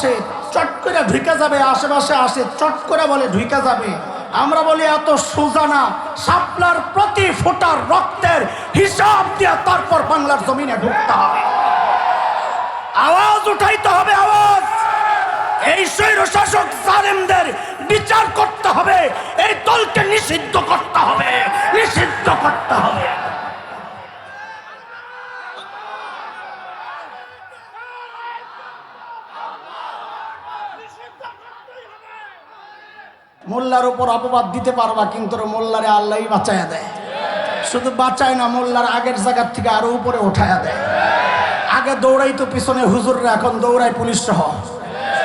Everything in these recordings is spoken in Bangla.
আসে, চট করে ঢুকে যাবে, আশেপাশে আসে, চট করে বলে ঢুকে যাবে। আমরা বলি, এত সোজা না। শাপলার প্রতি ফোটার রক্তের হিসাব দিয়ে তারপর বাংলার জমিনে ঢুকতে আওয়াজ উঠাইতে হবে, আওয়াজ। এই স্বৈর শাসক জালেমদের বিচার করতে হবে, এই দলকে নিষিদ্ধ করতে হবে, নিষিদ্ধ করতে হবে। মোল্লার উপর অপবাদ দিতে পারবা, কিন্তু মোল্লারে আল্লাহই বাঁচায়া দেয়। শুধু বাঁচায় না, মোল্লার আগের জায়গার থেকে আরও উপরে উঠায়া দেয়। আগে দৌড়াই তো পিছনে হুজুররা, এখন দৌড়ায় পুলিশ সহ।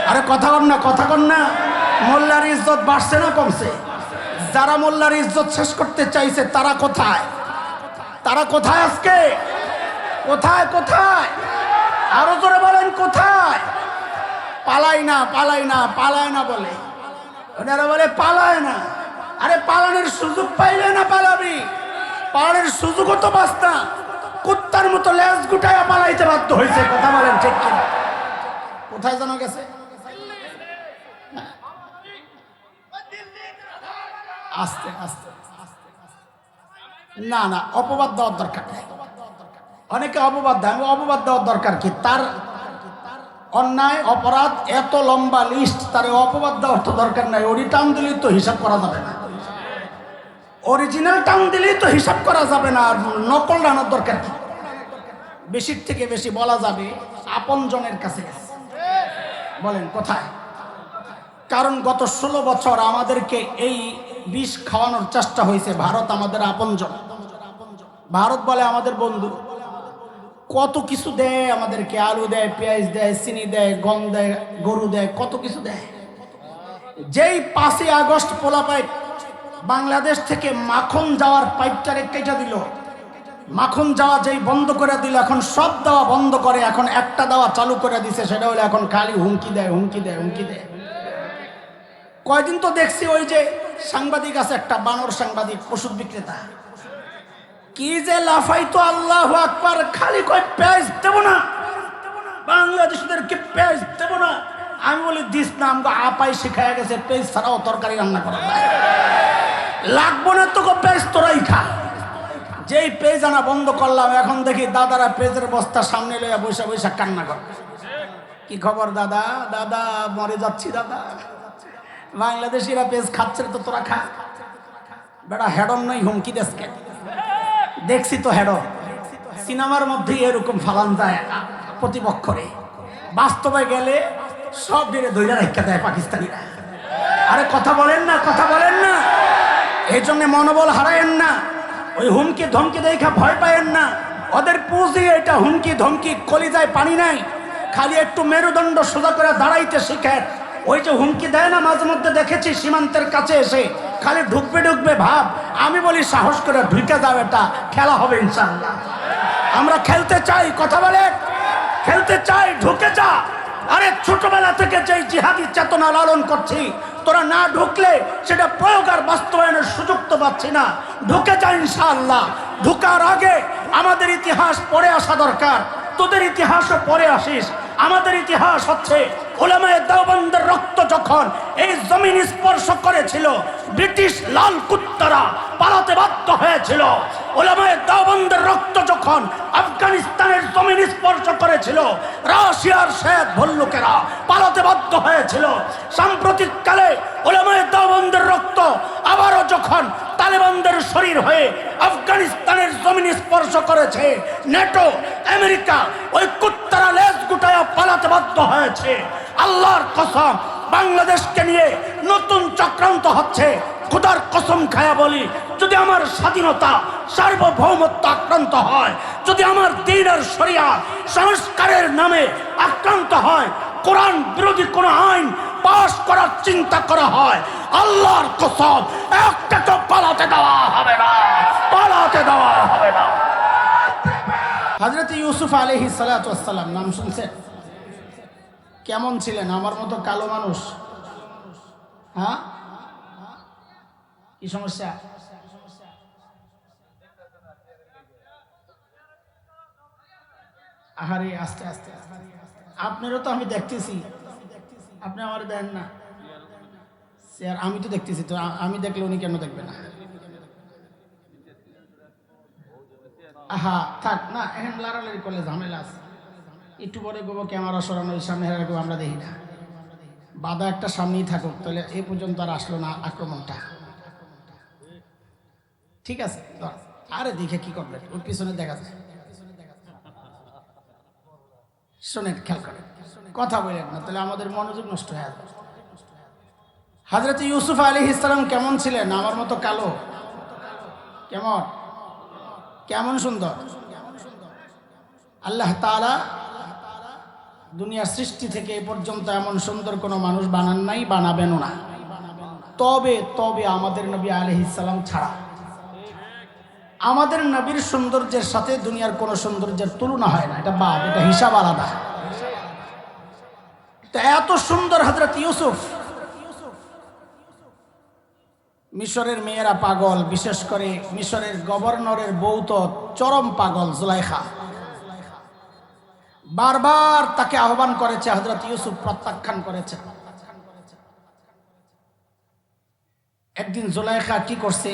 আরে কথা কন না, কথা কন না। মোল্লার ইজ্জত বাড়ছে না কমছে? যারা মোল্লার ইজ্জত শেষ করতে চাইছে, তারা কোথায়? তারা কোথায় আজকে? কোথায় কোথায়? আরও জোরে বলেন, কোথায়? পালাই না পালাই না, পালায় না বলে। ওনারা বলে, পালায় না। আরে, পালানোর সুযোগ পাইলে না পালাবি? পালানোর সুযোগও তো বাস না। কুত্তার মতো লেজ গুটাইয়া পালাইতে বাধ্য হয়েছে কথা বলেন ঠিক কিনা? কোথায় জানা গেছে? আস্তে আস্তে না না, অপবাদ দেওয়ার দরকার অনেকে অপবাদ দেয়, অপবাদ দেওয়ার দরকার কি? তার অন্যায়, অপরাধ, এত লম্বা লিস্ট তার অপবাদ তো দরকার নাই। ওরি টান দিলেই তো হিসাব করা যাবে না। অরিজিনাল টান দিলেই তো হিসাব করা যাবে না, আর নকল রানার দরকার কি? বেশির থেকে বেশি বলা যাবে, আপন জনের কাছে। বলেন, কোথায়? কারণ গত ষোলো বছর আমাদেরকে এই বিষ খাওয়ানোর চেষ্টা হয়েছে, ভারত আমাদের আপনজন। ভারত বলে আমাদের বন্ধু। কত কিছু দেয় আমাদেরকে? আলু দেয়, পেঁয়াজ দেয়, চিনি দেয়, গম দেয়, গরু দেয়, কত কিছু দেয়? যেই পাঁচই আগস্ট পোলাপাই বাংলাদেশ থেকে মাখন যাওয়ার পাইপটারে কেটে দিল। মাখন যাওয়া যেই বন্ধ করে দিল, এখন সব দেওয়া বন্ধ করে, এখন একটা দেওয়া চালু করে দিছে, সেটা হলো এখন খালি হুমকি দেয় হুমকি দেয় হুমকি দেয়। কয়দিন তো দেখছি ওই যে সাংবাদিক আছে, একটা বানর সাংবাদিক, ওষুধ বিক্রেতা। কি যে লাফাই তো আল্লাহ আকবার, খালি কয় পেঁয়াজ দেবো না। বাংলাদেশিদেরকে পেঁয়াজ দেবো না। আমি বলি, দিস না আমাকে আপাই শিখায় গেছে পেঁয়াজ ছাড়াও তরকারি রান্না করা। লাগবো না তোকে পেঁয়াজ তোরাই খা। যেই পেজ আনা বন্ধ করলাম, এখন দেখি দাদারা পেজের বস্তা সামনে লইয়া বসে বসে কান্না করে। কি খবর দাদা? দাদা, মরে যাচ্ছি দাদা। বাংলাদেশিরা পেজ খাচ্ছে তো তোরা খা। বেটা, হেডন নই হুমকি দেশকে দেখছি তো হেডন সিনেমার মধ্যেই এরকম ফালান যায় প্রতিপক্ষরে। বাস্তবে গেলে সব দিনে দৈরা রেখা দেয় পাকিস্তানিরা। আরে কথা বলেন না, কথা বলেন না। এই জন্য মনোবল হারায়েন না। ওই হুমকি ধমকি দেখা ভয় পায়েন না। ওদের পুঁজি এটা হুমকি ধমকি কলিজায় পানি নাই। খালি একটু মেরুদণ্ড সোজা করে দাঁড়াইতে শিখেন। ওই যে হুমকি দেয় না, মাঝে মধ্যে দেখেছি সীমান্তের কাছে এসে। খালি ঢুকবে ঢুকবে ভাব। আমি বলি, সাহস করে ঢুকে যাও, এটা খেলা হবে ইনশাল্লাহ আমরা খেলতে চাই, কথা বলে? খেলতে চাই, ঢুকে যা। আরে, ছোটবেলা থেকে যেই জিহাদি চেতনা লালন করছি, তোরা না ঢুকলে সেটা প্রয়োগ আর বাস্তবায়নের সুযোগ তো পাচ্ছি না। ঢুকে যা ইনশাআল্লাহ। ঢুকার আগে আমাদের ইতিহাস পড়ে আসা দরকার। তোদের ইতিহাসও পড়ে আসিস। আমাদের ইতিহাস হচ্ছে, ওলামায় দেওবন্দের রক্ত যখন এই জমিন স্পর্শ করেছিল। ব্রিটিশ লাল কুত্তারা পালাতে বাধ্য হয়েছিল। ওলামায় দেওবন্দের রক্ত যখন আফগানিস্তানের জমিন স্পর্শ করেছিল, রাশিয়ার শেখ ভল্লুকেরা পালাতে বাধ্য হয়েছিল। সাম্প্রতিককালে ওলামায় দেওবন্দের রক্ত আবারও যখন তালেবানদের শরীর হয়ে আফগানিস্তানের জমিন স্পর্শ করেছে, নেটো, আমেরিকা ওই কুত্তারা লেজ গুটায়া পালাতে বাধ্য হয়েছে। আল্লাহর কসম বাংলাদেশকে নিয়ে নতুন চক্রান্ত হচ্ছে। খোদার কসম খায়া বলি, যদি আমার স্বাধীনতা সার্বভৌমত্ব আক্রান্ত হয়, যদি আমার দিন আর সরিয়া সংস্কারের নামে আক্রান্ত হয়, কোরআন বিরোধী কোনো আইন পাশ করার চিন্তা করা হয়, আল্লাহর কসম, একটা তো পালাতে দেওয়া হবে না, পালাতে দেওয়া হবে না। হজরত ইউসুফ আলহি সালাতাম নাম শুনছেন? কেমন ছিলেন? আমার মতো কালো মানুষ। হ্যাঁ? কি সমস্যা? আহারে, আস্তে আস্তে আপনারও তো আমি দেখতেছি। আপনি আমার দেন না। স্যার, আমি তো দেখতেছি তো আমি দেখলে উনি কেন দেখবে না? আহা, থাক, না, এখন লাড়ালাড়ি করলে ঝামেলা আছে। একটু পরে গোবো ক্যামেরা সরানো ওই সামনে রাখব আমরা দেখি না। বাধা একটা সামনেই থাকুক, তাহলে এ পর্যন্ত আর আসলো না আক্রমণটা। ঠিক আছে আরে দেখে কি করবেন ওর পিছনে দেখা যায়। শোনেন, খেয়াল করেন, কথা বলেন না, তাহলে আমাদের মনোযোগ নষ্ট হয়ে যাবে। হাজরত ইউসুফ আলী ইসলাম কেমন ছিলেন? আমার মতো কালো? কেমন? কেমন সুন্দর? আল্লাহ তাআলা দুনিয়ার সৃষ্টি থেকে এ পর্যন্ত এমন সুন্দর কোনো মানুষ বানান নাই, বানাবেনও না। তবে তবে আমাদের নবী আলহিসাল্লাম ছাড়া। আমাদের নবীর সৌন্দর্যের সাথে দুনিয়ার কোনো সৌন্দর্যের তুলনা হয় না। এটা বাদ, এটা হিসাব আলাদা। এত সুন্দর হজরত ইউসুফ। মিশরের মেয়েরা পাগল, বিশেষ করে মিশরের গভর্নরের বৌত চরম পাগল, জুলাইখা। বারবার তাকে আহ্বান করেছে হজরত ইউসুফ প্রত্যাখ্যান করেছে। একদিন জুলাইখা কি করছে?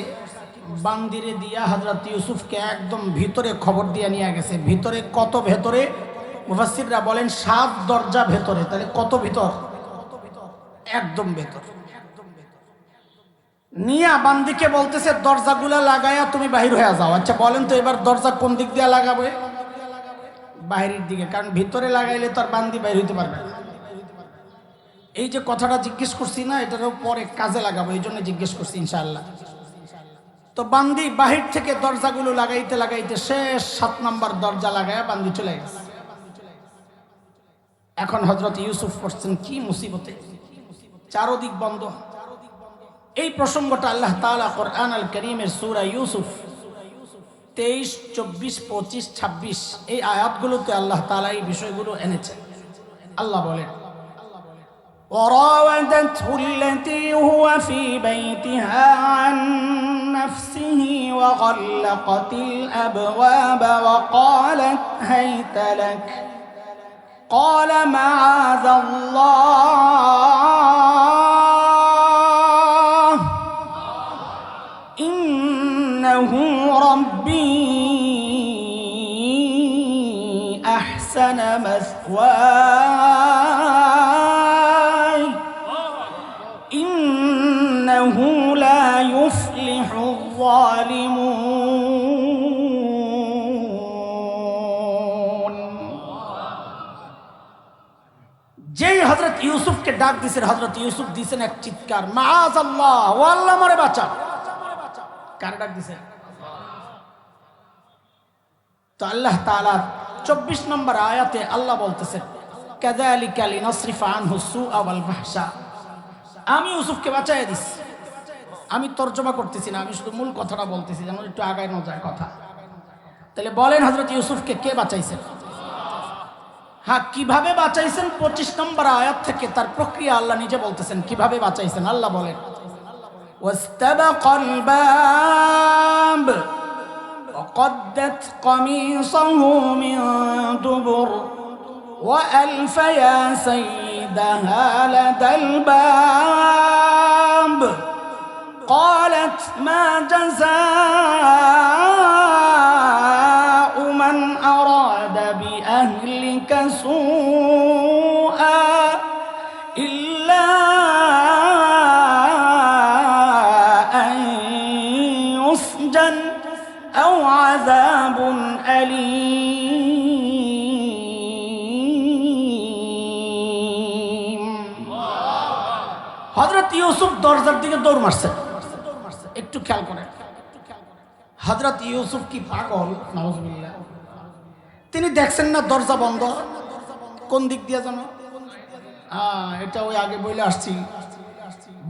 বান্দিরে দিয়া হজরত ইউসুফকে একদম ভিতরে খবর দিয়ে নিয়ে গেছে। ভিতরে কত ভেতরে? মুফাসিররা বলেন, সাত দরজা ভেতরে। তাহলে কত ভিতর? একদম ভেতর। নিয়া বান্দিকে বলতেছে, দরজাগুলা লাগাইয়া তুমি বাহির হয়ে যাও। আচ্ছা বলেন তো এবার দরজা কোন দিক দিয়ে লাগাবে? বাইরের দিকে, কারণ ভিতরে লাগাইলে তো আর বান্দি বাইর হইতে পারবে এই যে কথাটা জিজ্ঞেস করছি না, এটারও পরে কাজে লাগাবো, এই জন্য জিজ্ঞেস করছি ইনশাআল্লাহ। তো বান্দি বাহির থেকে দরজাগুলো লাগাইতে লাগাইতে শেষ সাত নাম্বার দরজা লাগায় বান্দি চলে গেছে। এখন হজরত ইউসুফ পড়ছেন কি মুসিবতে? চারোদিক বন্ধ। এই প্রসঙ্গটা আল্লাহ তাআলা কোরআন আল করিমের সূরা ইউসুফ তেইশ চব্বিশ পঁচিশ ছাব্বিশ এই আয়াতগুলোতে আল্লাহ তাআলা এই বিষয়গুলো এনেছেন আল্লাহ বলেন وراودته التي هو في بيتها عن نفسه وغلقت الابواب وقالت هيت لك قال معاذ الله مثواي إنه لا يفلح الظالمون যেই হজরত ইউসুফকে ডাক দিছেন হজরত ইউসুফ দিছেন এক চিৎকার মাজ আল্লাহ ও আল্লাহ মরে বাঁচা কার ডাক দিছেন তো আল্লাহ তাআলা চব্বিশ নম্বর আয়াতে আল্লাহ বলতেছে কাদা আলী কালি নসরিফা আনহুসু আওয়াল ভাষা আমি ইউসুফকে বাঁচাই দিস আমি তর্জমা করতেছি না, আমি শুধু মূল কথাটা বলতেছি যেমন একটু আগানো যায় কথা। তাহলে বলেন হজরত ইউসুফকে কে বাঁচাইছেন? হ্যাঁ কীভাবে বাঁচাইছেন? পঁচিশ নম্বর আয়াত থেকে তার প্রক্রিয়া আল্লাহ নিজে বলতেছেন, কীভাবে বাঁচাইছেন? আল্লাহ বলেন, ওয়াস্তাবাকাল বাব। وقدت قميصه من دبر وألف يا سيدها لدى الباب. قالت ما جزاء من أراد بأهلك سوءا ইউসুফ দরজার দিকে দৌড় মারছে। একটু খেয়াল করেন। হজরত ইউসুফ কি পাগল? তিনি দেখছেন না দরজা বন্ধ? কোন দিক দিয়ে জানো হ্যাঁ এটা ওই আগে বলে আসছি।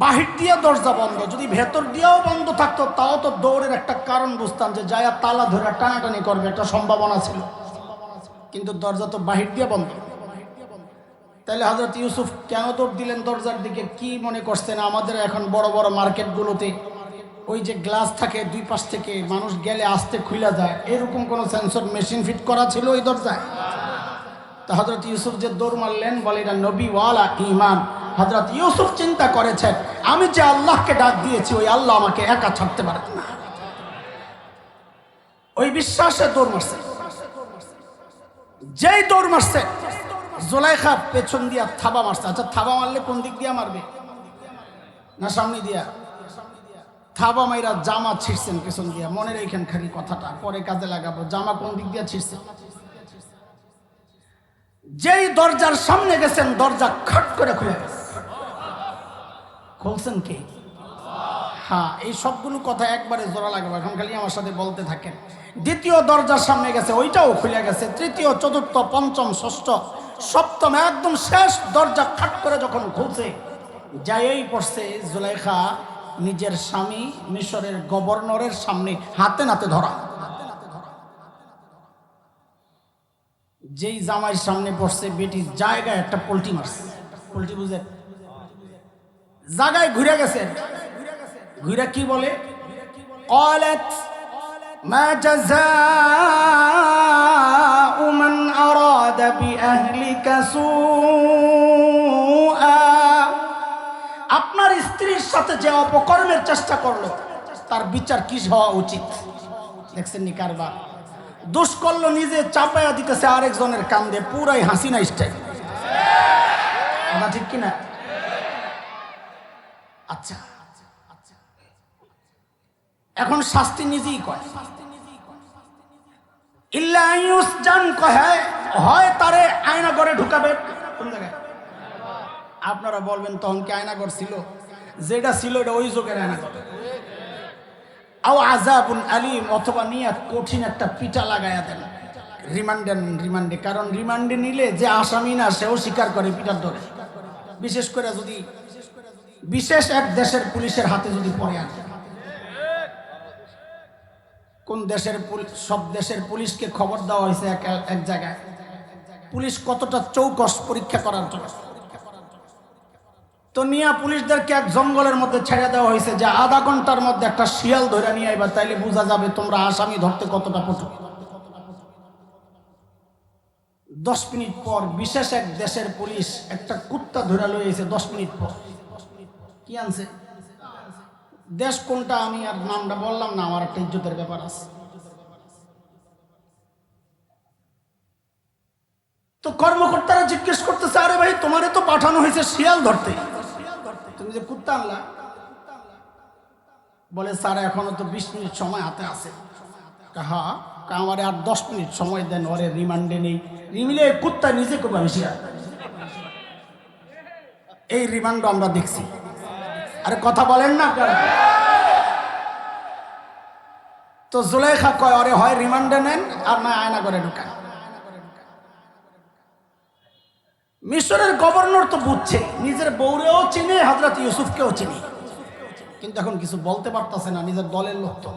বাহির দিয়ে দরজা বন্ধ। যদি ভেতর দিয়েও বন্ধ থাকতো, তাও তো দৌড়ের একটা কারণ বুঝতাম যে যায়া তালা ধরে টানাটানি করবে, একটা সম্ভাবনা ছিল। কিন্তু দরজা তো বাহির দিয়ে বন্ধ। তাহলে হজরত ইউসুফ কেন দৌড় দিলেন দরজার দিকে, কি মনে করছেন? আমাদের এখন বড় বড় মার্কেটগুলোতে ওই যে গ্লাস থাকে দুই পাশ থেকে, মানুষ গেলে আসতে খুলে যায়। এরকম কোনো সেন্সর মেশিন ফিট করা ছিল ওই দরজায়? তা হজরত ইউসুফ যে দৌড় মারলেন, বলে, এটা নবী ওয়ালা ইমান হজরত ইউসুফ চিন্তা করেছেন, আমি যে আল্লাহকে ডাক দিয়েছি, ওই আল্লাহ আমাকে একা ছাড়তে পারেন না। ওই বিশ্বাসে দৌড় মারছে। যেই দৌড় মারছে জোলাইখা পেছন দিয়া থাবা মারছে। আচ্ছা থাবা মারলে কোন দিক দিয়া মারবে? না সামনে দিয়া? থাবা মাইরা জামা ছিঁড়ছেন পেছন দিয়া। মনে রেখেন খালি কথাটা, পরে কাজে লাগাবো। জামা কোন দিক দিয়া ছিঁড়ছে? যেই দরজার সামনে গেছেন, দরজা খট করে খুলে গেছে। খুলছেন কে? হ্যাঁ এই সবগুলো কথা একবারে জোড়া লাগবে। এখন খালি আমার সাথে বলতে থাকেন। দ্বিতীয় দরজার সামনে গেছে, ওইটাও খুলে গেছে। তৃতীয়, চতুর্থ, পঞ্চম, ষষ্ঠ সপ্তম একদম শেষ দরজা খাট করে যখন খুলছে যাই পড়ছে জুলাইখা নিজের স্বামী মিশরের গভর্নরের সামনে হাতে নাতে ধরা যেই জামাইয়ের সামনে পড়ছে বেটি জায়গায় একটা পোল্ট্রি মারছে পোল্ট্রি বুঝে জায়গায় ঘুরে গেছেন ঘুরে কি বলে قالت ما جزاء من أراد بأهلك سوءا আপনার স্ত্রীর সাথে যে অপকর্মের চেষ্টা করলো তার বিচার কি হওয়া উচিত দেখছেন নি কারবার দোষ করলো নিজে চাপায়া দিতেছে আরেকজনের কান্দে পুরাই হাসিনা স্টাইল কথা ঠিক কিনা আচ্ছা এখন শাস্তি নিজেই কয় ইল্লা ইউস জান কহে হয় তারে আয়না করে ঢুকাবে। কোন জায়গায়? আপনারা বলবেন তখন কি আয়নাগর ছিল? যেটা ছিল এটা ওই যুগের আয়নাগর আও আজাবুন আলিম, অথবা নিয়ে কঠিন একটা পিটা লাগাইয়া দেন। রিমান্ডে রিমান্ডে। কারণ রিমান্ডে নিলে যে আসামি না, সেও স্বীকার করে পিটার ধরে বিশেষ করে যদি, বিশেষ এক দেশের পুলিশের হাতে যদি পড়ে আসে কোন দেশের সব দেশের পুলিশকে খবর দেওয়া হয়েছে এক এক জায়গায়। পুলিশ কতটা চৌকস পরীক্ষা করার জন্য? তো নিয়া পুলিশদেরকে এক জঙ্গলের মধ্যে ছেড়ে দেওয়া হয়েছে যে আধা ঘণ্টার মধ্যে একটা শিয়াল ধরে নিয়ে আইবা, তাইলে বোঝা যাবে তোমরা আসামি ধরতে কতটা পটু দশ মিনিট পর বিশেষ এক দেশের পুলিশ একটা কুত্তা ধরে লইয়েছে দশ মিনিট পর। কি আনছে? দেশ কোনটা আমি আর নামটা বললাম না, আমার একটা ইজ্জতের ব্যাপার আছে। তো কর্মকর্তারা জিজ্ঞেস করতেছে, আরে ভাই, তোমারে তো পাঠানো হয়েছে শিয়াল ধরতে। তুমি যে কুত্তা আনলা। বলে, স্যার, এখনও তো বিশ মিনিট সময় হাতে আছে। হ্যাঁ আমারে আর দশ মিনিট সময় দেন, ওরে রিমান্ডে নেই। রিমিলে কুত্তা নিজে করবে, আমি শিয়াল। এই রিমান্ড আমরা দেখছি। আরে, কথা বলেন না আপনারা। তো জুলেখা কয় অরে হয়, রিমান্ডে নেন আর না আয়না করে ঢুকান। মিশরের গভর্নর তো বুঝছে, নিজের বৌরেও চিনে হজরত ইউসুফকেও চিনি। কিন্তু এখন কিছু বলতে পারতেছে না, নিজের দলের লোক তো।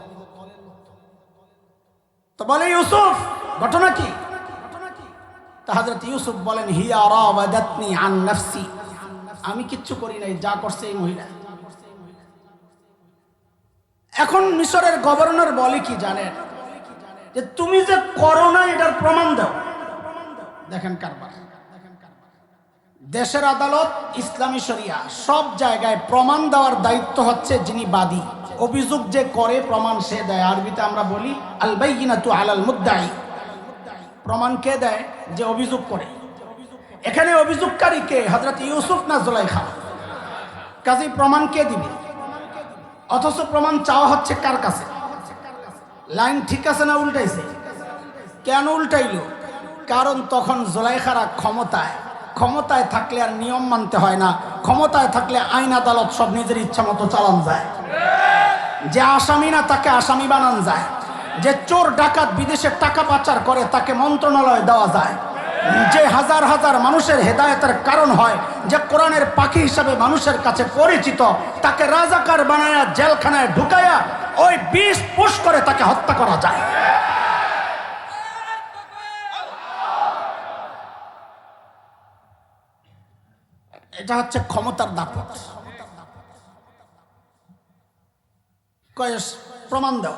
তো বলে ইউসুফ, ঘটনা কি? তা হজরত ইউসুফ বলেন, হিয়া রাওয়াদাতনি আন নাফসি। আমি কিচ্ছু করি নাই, যা করছে এই মহিলা। এখন মিশরের গভর্নর বলে কি জানেন? যে তুমি যে করো না, এটার প্রমাণ দাও। দেখেন কারবার। দেশের আদালত, ইসলামী শরিয়া, সব জায়গায় প্রমাণ দেওয়ার দায়িত্ব হচ্ছে যিনি বাদী। অভিযোগ যে করে, প্রমাণ সে দেয়। আরবিতে আমরা বলি আলবাইনা তু আলাল মুদ্দাই। প্রমাণ কে দেয়? যে অভিযোগ করে। এখানে অভিযোগকারী কে? হজরত ইউসুফ না জোলাইখা? কাজেই প্রমাণ কে দিবে? অথচ প্রমাণ চাওয়া হচ্ছে কার কাছে? লাইন ঠিক আছে না উল্টাইছে? কেন উল্টাইল? কারণ তখন জোলাইখারা ক্ষমতায়। ক্ষমতায় থাকলে আর নিয়ম মানতে হয় না, ক্ষমতায় থাকলে আইন আদালত সব নিজের ইচ্ছা মতো চালান যায়। যে আসামি না, তাকে আসামি বানান যায়। যে চোর ডাকাত বিদেশে টাকা পাচার করে, তাকে মন্ত্রণালয় দেওয়া যায়। যে হাজার হাজার মানুষের হেদায়তের কারণ হয়, যে কোরআনের পাখি হিসাবে মানুষের কাছে পরিচিত, তাকে রাজাকার বানায়া, জেলখানায় ঢুকায়া, ওই বিষ পুষ করে তাকে হত্যা করা যায়। এটা হচ্ছে ক্ষমতার দাপট। প্রমাণ দাও।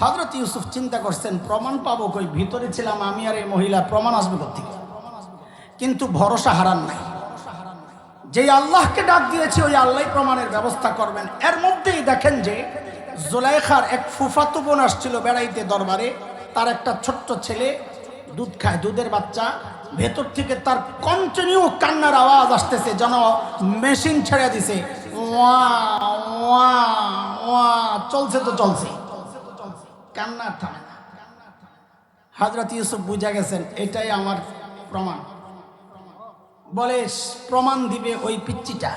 হজরত ইউসুফ চিন্তা করছেন, প্রমাণ পাবো কই? ভিতরে ছিলাম আমি আর এই মহিলা, প্রমাণ আসবে কোথেকে কিন্তু ভরসা হারান নাই। যেই আল্লাহকে ডাক দিয়েছে, ওই আল্লাহ প্রমাণের ব্যবস্থা করবেন। এর মধ্যেই দেখেন যে, জোলাইখার এক ফুফাতু বোন আসছিল বেড়াইতে দরবারে। তার একটা ছোট্ট ছেলে দুধ খায়, দুধের বাচ্চা। ভেতর থেকে তার কন্টিনিউ কান্নার আওয়াজ আসতেছে, যেন মেশিন ছেড়ে দিছে। ওয়া ওয়া ওয়া, চলছে তো চলছে। কান্নার থামে না। হাজরত ইউসুফ বুঝা গেছেন, এটাই আমার প্রমাণ। বলে, প্রমাণ দিবে ওই পিচ্চিটা।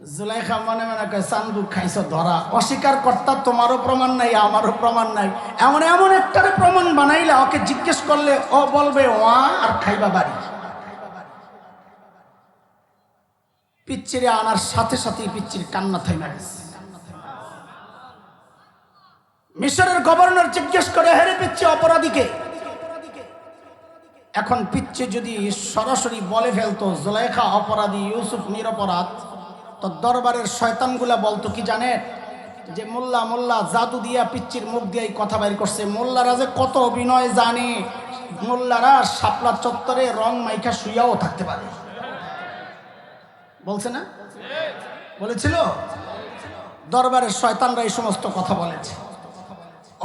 জুলাইখা মনে মনে কয় চান্দু খাইছ, ধরা। অস্বীকার কর্তা, তোমারও প্রমাণ নাই, আমারও প্রমাণ নাই। এমন এমন একটারে প্রমাণ বানাইলে, ওকে জিজ্ঞেস করলে, ও বলবে, ওয়া, আর খাইবা বাড়ি? পিচ্চিরে আনার সাথে সাথে পিচ্চির কান্না থাইমা গেছে। মিশরের গভর্নর জিজ্ঞেস করে, হেরে পিচ্ছি অপরাধীকে এখন পিচ্ছে যদি সরাসরি বলে ফেলতো, জোলাইখা অপরাধী, ইউসুফ নিরপরাধ। তো দরবারের শয়তানগুলা বলতো, কি জানে যে মোল্লা মোল্লা জাদু দিয়া, পিচ্চির মুখ দিয়ে এই কথা বাইর করছে। মোল্লারা যে কত অভিনয় জানে। মোল্লারা শাপলা চত্বরে রং মাইখা শুইয়াও থাকতে পারে। বলছে না? বলেছিল? দরবারের শয়তানরা এই সমস্ত কথা বলেছে।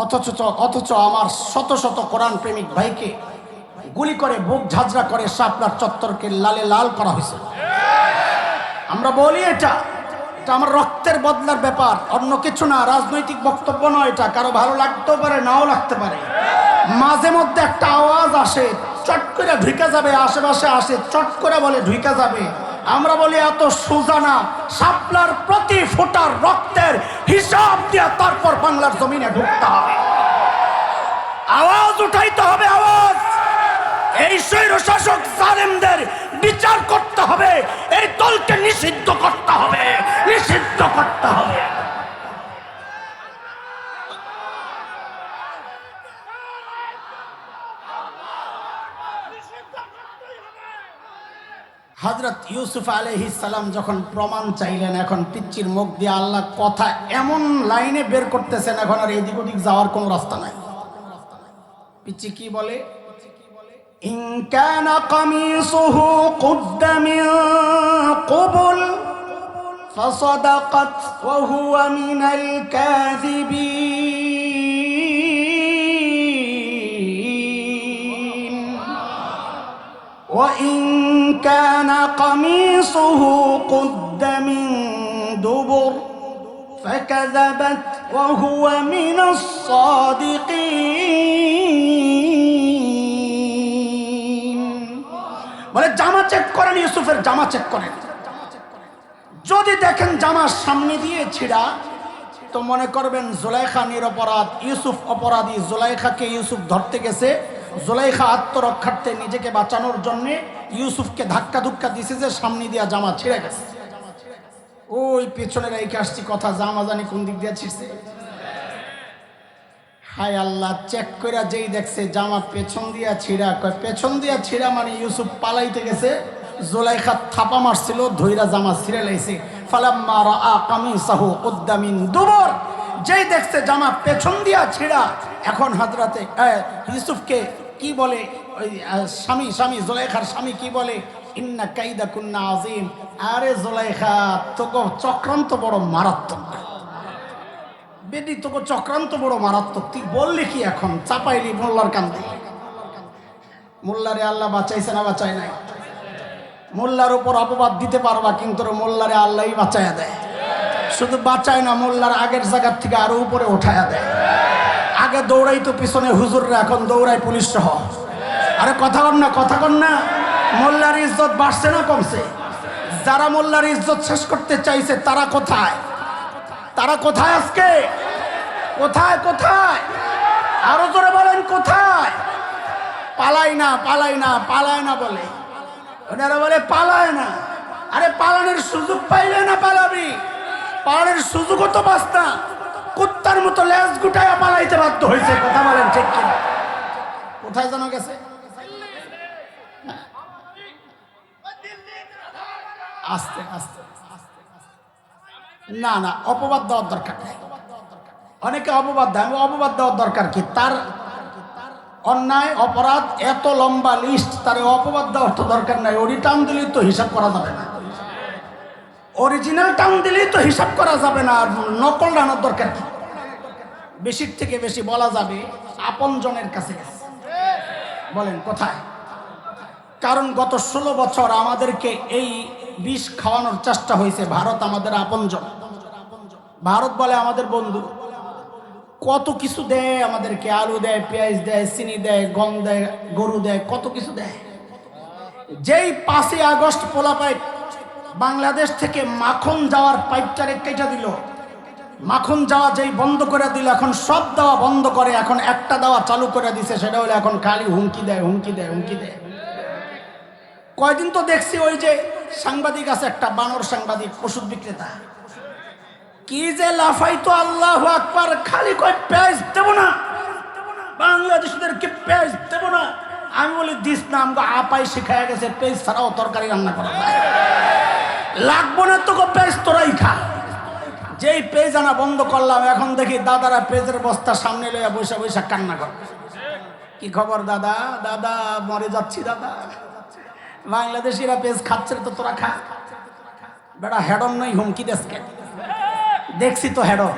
অথচ অথচ আমার শত শত কোরআন প্রেমিক ভাইকে গুলি করে, বুক ঝাঁঝরা করে শাপলার চত্বরকে লালে লাল করা হয়েছে। আমরা বলি এটা এটা আমার রক্তের বদলার ব্যাপার। অন্য কিছু না, রাজনৈতিক বক্তব্য নয় এটা, কারও ভালো লাগতেও পারে, নাও লাগতে পারে। মাঝে মধ্যে একটা আওয়াজ আসে, চট করে ঢুকে যাবে, আশেপাশে আসে, চট করে বলে ঢুকে যাবে। আমরা বলি, এত সোজা না শাপলার প্রতি ফোটার রক্তের হিসাব দিয়ে তারপর বাংলার জমিনে ঢুকতে আওয়াজ উঠাইতে হবে, আওয়াজ। এই স্বৈর শাসক জালেমদের বিচার করতে হবে। এই দলকে নিষিদ্ধ করতে হবে। নিষিদ্ধ করতে হবে। হজরত ইউসুফ আলহি সালাম যখন প্রমাণ চাইলেন, এখন পিচ্চির মুখ দিয়ে আল্লাহ কথা এমন লাইনে বের করতেছেন, এখন আর এদিক ওদিক যাওয়ার কোনো রাস্তা নাই। পিচ্চি কি বলে? إن كان قميصه قد من قبل فصدقت وهو من الكاذبين. وإن كان قميصه قد من دبر فكذبت وهو من الصادقين. বলে, জামা চেক করেন ইউসুফের, জামা চেক করেন। যদি দেখেন জামার সামনে দিয়ে ছিড়া, তো মনে করবেন জোলাইখা নিরপরাধ, ইউসুফ অপরাধী। জোলাইখাকে ইউসুফ ধরতে গেছে। জোলাইখা আত্মরক্ষার্থে নিজেকে বাঁচানোর জন্য ইউসুফকে ধাক্কা ধুক্কা দিছে যে সামনে দিয়া জামা ছিঁড়ে গেছে। ওই পেছনে রেখে আসছি কথা, জামা জানি কোন দিক দিয়ে ছিঁড়ছে? হায় আল্লাহ চেক করে যেই দেখছে জামা পেছন দিয়া ছিঁড়া, কয় পেছন দিয়া ছিঁড়া মানে ইউসুফ পালাইতে গেছে, জোলাইখা থাপা মারছিল ধৈরা জামা ছিঁড়ে লাইছে। উদ্দামিন দুবর। যেই দেখছে জামা পেছন দিয়া ছিঁড়া, এখন হাজরাতে ইউসুফকে কি বলে, ওই স্বামী স্বামী, জোলাইখার স্বামী কি বলে? ইন্না কাইদা কুন্না আজিম আরে জোলাইখা, তোকে চক্রান্ত বড় মারাত্মক। বেদি, তোকে চক্রান্ত বড় মারাত্মক। তুই বললি কি এখন? চাপাইলি মোল্লার কান্দে মোল্লারে আল্লাহ বাঁচাইছে না বাঁচায় নাই। মোল্লার উপর অপবাদ দিতে পারবা, কিন্তু মোল্লারে আল্লাহই বাঁচাইয়া দেয়। শুধু বাঁচায় না, মোল্লার আগের জায়গার থেকে আরও উপরে উঠাইয়া দেয়। আগে দৌড়াই তো পিছনে হুজুররা, এখন দৌড়ায় পুলিশ সহ। আরে কথা কর না, কথা কর না। মোল্লার ইজ্জত বাড়ছে না কমছে। যারা মোল্লার ইজ্জত শেষ করতে চাইছে, তারা কোথায়? তারা কোথায় আজকে? কোথায় কোথায়? আরও জোরে বলেন, কোথায়? পালাই না পালাই না পালায় না বলে। ওনারা বলে, পালায় না। আরে, পালানোর সুযোগ পাইলে না পালাবি? পালানোর সুযোগও তো না। কুত্তার মতো লেজ গুটায় পালাইতে বাধ্য হয়েছে কথা বলেন ঠিক কিনা? কোথায় জানা গেছে? আস্তে আস্তে। না না, অপবাদ দেওয়ার দরকার নেই। অনেকে অপবাদ দেয় অপবাদ দেওয়ার দরকার কি? তার অন্যায়, অপরাধ, এত লম্বা লিস্ট তার অপবাদ দেওয়ার তো দরকার নাই। ওরি টান দিলেই তো হিসাব করা যাবে না। অরিজিনাল টান দিলেই তো হিসাব করা যাবে না, আর নকল রানার দরকার কি? বেশির থেকে বেশি বলা যাবে আপন জনের কাছে। বলেন, কোথায়? কারণ গত ষোলো বছর আমাদেরকে এই বিষ খাওয়ানোর চেষ্টা হয়েছে। ভারত আমাদের আপনজন। ভারত বলে আমাদের বন্ধু। কত কিছু দেয় আমাদেরকে, আলু দেয়, পেঁয়াজ দেয়, চিনি দেয়, গম দেয়, গরু দেয়, কত কিছু দেয়। যেই পাঁচই আগস্ট পোলা পাইপ বাংলাদেশ থেকে মাখন যাওয়ার পাইপটারে কেটে দিল। মাখন যাওয়া যেই বন্ধ করে দিল, এখন সব দেওয়া বন্ধ করে, এখন একটা দেওয়া চালু করে দিছে, সেটা হলো এখন খালি হুমকি দেয় হুমকি দেয় হুমকি দেয়। কয়দিন তো দেখছি ওই যে সাংবাদিক আছে, একটা বানর সাংবাদিক, ওষুধ বিক্রেতা। কি যে লাফাই তো আল্লাহ আকবার, খালি কয় পেঁয়াজ দেব না। বাংলাদেশিদেরকে পেঁয়াজ দেব না। আমি বলি, দিস না আমাকে আপাই শিখায় গেছে পেঁয়াজ ছাড়াও তরকারি রান্না করা লাগবো না তোকে পেঁয়াজ তোরাই খা। যেই পেজ আনা বন্ধ করলাম, এখন দেখি দাদারা পেজের বস্তা সামনে লইয়া বৈশা বৈশা কান্না করে। কি খবর, দাদা? দাদা, মরে যাচ্ছি, দাদা। বাংলাদেশিরা পেজ খাচ্ছে তো তোরা খা। বেটা হেডন নই হুমকি দেশকে দেখছি তো হেডন।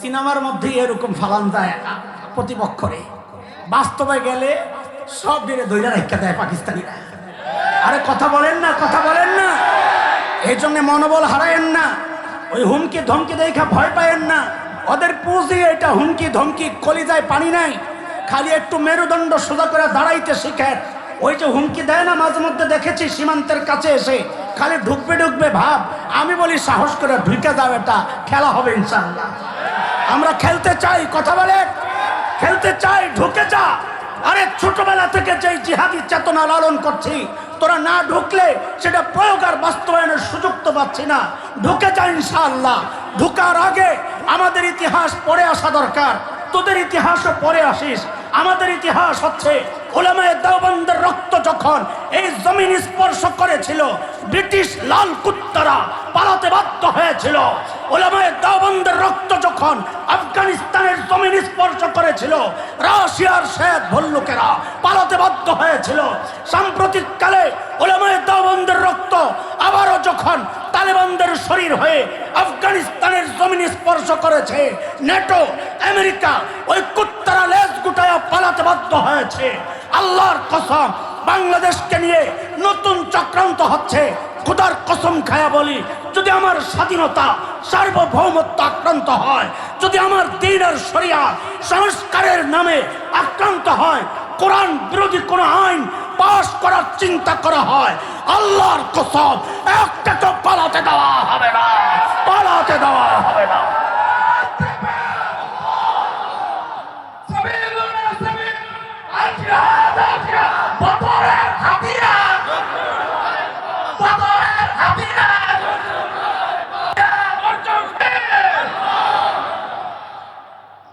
সিনেমার মধ্যে এরকম ফালান যায় প্রতিপক্ষরে। বাস্তবে গেলে সব দিনে ধৈর্য রেখা দেয় পাকিস্তানিরা। আরে কথা বলেন না, কথা বলেন না। এই জন্য মনোবল হারায়েন না। ওই হুমকি ধমকি দেখা ভয় পায়েন না। ওদের পুঁজি এটা হুমকি ধমকি কলিজায় পানি নাই। খালি একটু মেরুদণ্ড সোজা করে দাঁড়াইতে শিখেন। ওই যে হুমকি দেয় না মাঝে মধ্যে দেখেছি সীমান্তের কাছে এসে খালি ঢুকবে ঢুকবে ভাব। আমি বলি সাহস করে ঢুকে যাও এটা। খেলা হবে ইনশাল্লাহ আমরা খেলতে চাই, কথা বলে? খেলতে চাই, ঢুকে যা। আরে ছোটবেলা থেকে যেই জিহাদি চেতনা লালন করছি, তোরা না ঢুকলে সেটা প্রয়োগ আর বাস্তবায়নের সুযোগ তো পাচ্ছি না। ঢুকে যা ইনশাআল্লাহ। ঢুকার আগে আমাদের ইতিহাস পড়ে আসা দরকার। তোদের ইতিহাসও পরে আসিস। আমাদের ইতিহাস হচ্ছে ওলামায়ে দেওবন্দের রক্ত যখন এই জমিন স্পর্শ করেছিল, ব্রিটিশ লাল কুত্তারা পালাতে বাধ্য হয়েছিল। ওলামায়ে দেওবন্দের রক্ত যখন আফগানিস্তানের জমিন স্পর্শ করেছিল, রাশিয়ার শেখ ভল্লুকেরা পালাতে বাধ্য হয়েছিল। সাম্প্রতিক কালে ওলামায়ে দেওবন্দের রক্ত আবারও যখন তালেবানদের শরীর হয়ে আফগানিস্তানের জমিন স্পর্শ করেছে, নেটো, আমেরিকা, ওই কুত্তারা লেজ পালাতে হয়েছে। আল্লাহর কসম, বাংলাদেশকে নিয়ে নতুন চক্রান্ত হচ্ছে। খুদার কসম খায়া বলি, যদি আমার স্বাধীনতা সার্বভৌমত্ব আক্রান্ত হয়, যদি আমার দিন আর শরিয়া সংস্কারের নামে আক্রান্ত হয়, কোরআন বিরোধী কোন আইন পাশ করার চিন্তা করা হয়, আল্লাহর কসম, একটা তো পালাতে দেওয়া হবে না, পালাতে দেওয়া